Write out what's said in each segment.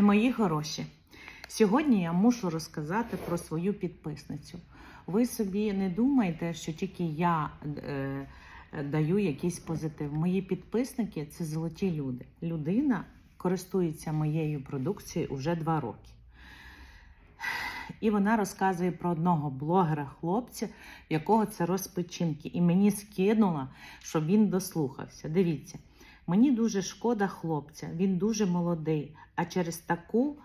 Мої хороші, сьогодні я мушу розказати про свою підписницю. Ви собі не думайте, що тільки я е, даю якийсь позитив. Мої підписники це золоті люди. Людина користується моєю продукцією вже два роки. І вона розказує про одного блогера-хлопця, якого це розпечінки. І мені скинула, щоб він дослухався. Дивіться, мені дуже шкода хлопця, він дуже молодий, а через таку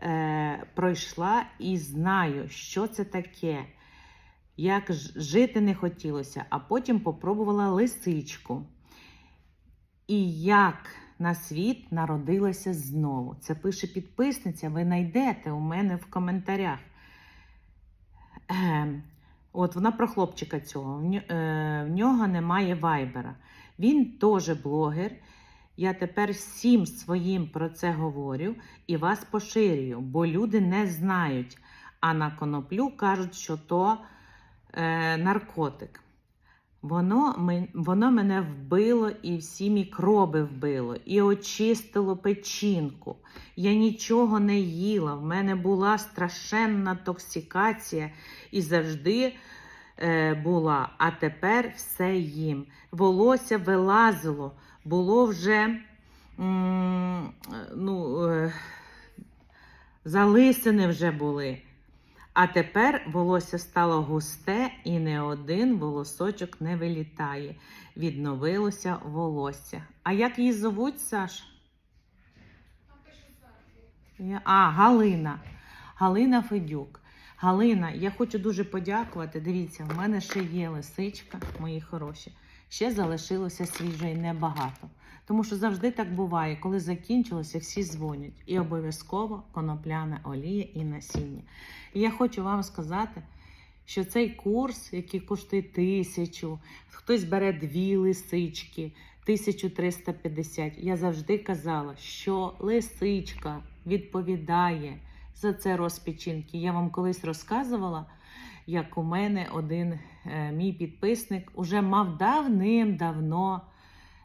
е, пройшла і знаю, що це таке. Як жити не хотілося, а потім попробувала лисичку. І як на світ народилася знову. Це пише підписниця, ви знайдете у мене в коментарях. Ем, От вона про хлопчика цього. В е, В нього немає вайбера. Він теж блогер. Я тепер всім своїм про це говорю і вас поширюю, бо люди не знають. А на коноплю кажуть, що то е, наркотик. Воно, воно мене вбило і всі мікроби вбило, і очистило печінку. Я нічого не їла. В мене була страшенна токсикація і завжди е, була. А тепер все їм. Волосся вилазило, було вже м, ну, е, залисини вже були. А тепер волосся стало густе і не один волосочок не вилітає. Відновилося волосся. А як її зовуть, Саш? А, Галина. Галина Федюк. Галина, я хочу дуже подякувати. Дивіться, в мене ще є лисичка, мої хороші. Ще залишилося свіжої небагато. Тому що завжди так буває, коли закінчилося, всі дзвонять. І обов'язково конопляна олія і насіння. І я хочу вам сказати, що цей курс, який коштує тисячу, хтось бере дві лисички, 1350. Я завжди казала, що лисичка відповідає за це розпечінки. Я вам колись розказувала, як у мене один мій підписник уже мав давним-давно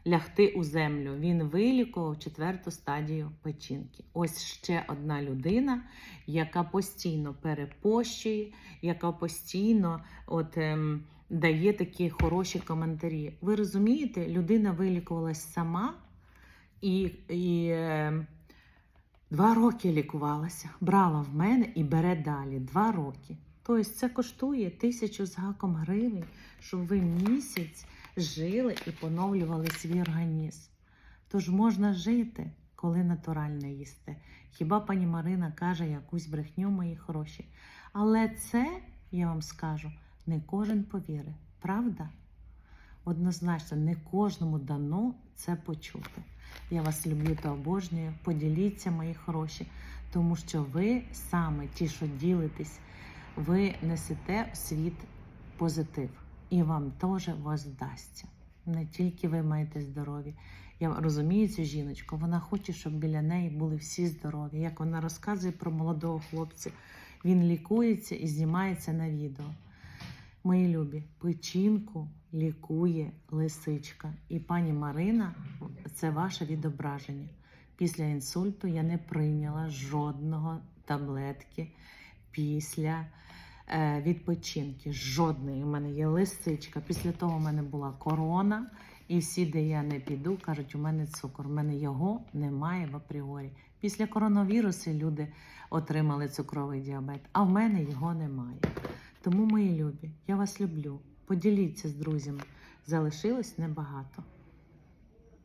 лягти у землю. Він вилікував четверту стадію печінки. Ось ще одна людина, яка постійно перепощує, яка постійно от, ем, дає такі хороші коментарі. Ви розумієте, людина вилікувалась сама і, і ем, два роки лікувалася, брала в мене і бере далі. Два роки. Тобто це коштує тисячу з гаком гривень, щоб ви місяць жили і поновлювали свій організм. Тож можна жити, коли натурально їсти. Хіба пані Марина каже якусь брехню, мої хороші? Але це, я вам скажу, не кожен повірить, правда? Однозначно, не кожному дано це почути. Я вас люблю та обожнюю. Поділіться, мої хороші, тому що ви саме ті, що ділитесь, ви несете в світ позитив, і вам теж воздасться. Не тільки ви маєте здоров'я. Я розумію цю жіночку, вона хоче, щоб біля неї були всі здорові. Як вона розказує про молодого хлопця, він лікується і знімається на відео. Мої любі, печінку лікує лисичка. І пані Марина це ваше відображення. Після інсульту я не прийняла жодного таблетки після е, відпочинки. Жодної. У мене є лисичка. Після того у мене була корона. І всі, де я не піду, кажуть, у мене цукор. У мене його немає в апріорі. Після коронавірусу люди отримали цукровий діабет, а в мене його немає. Тому, мої любі, я вас люблю. Поділіться з друзями. Залишилось небагато.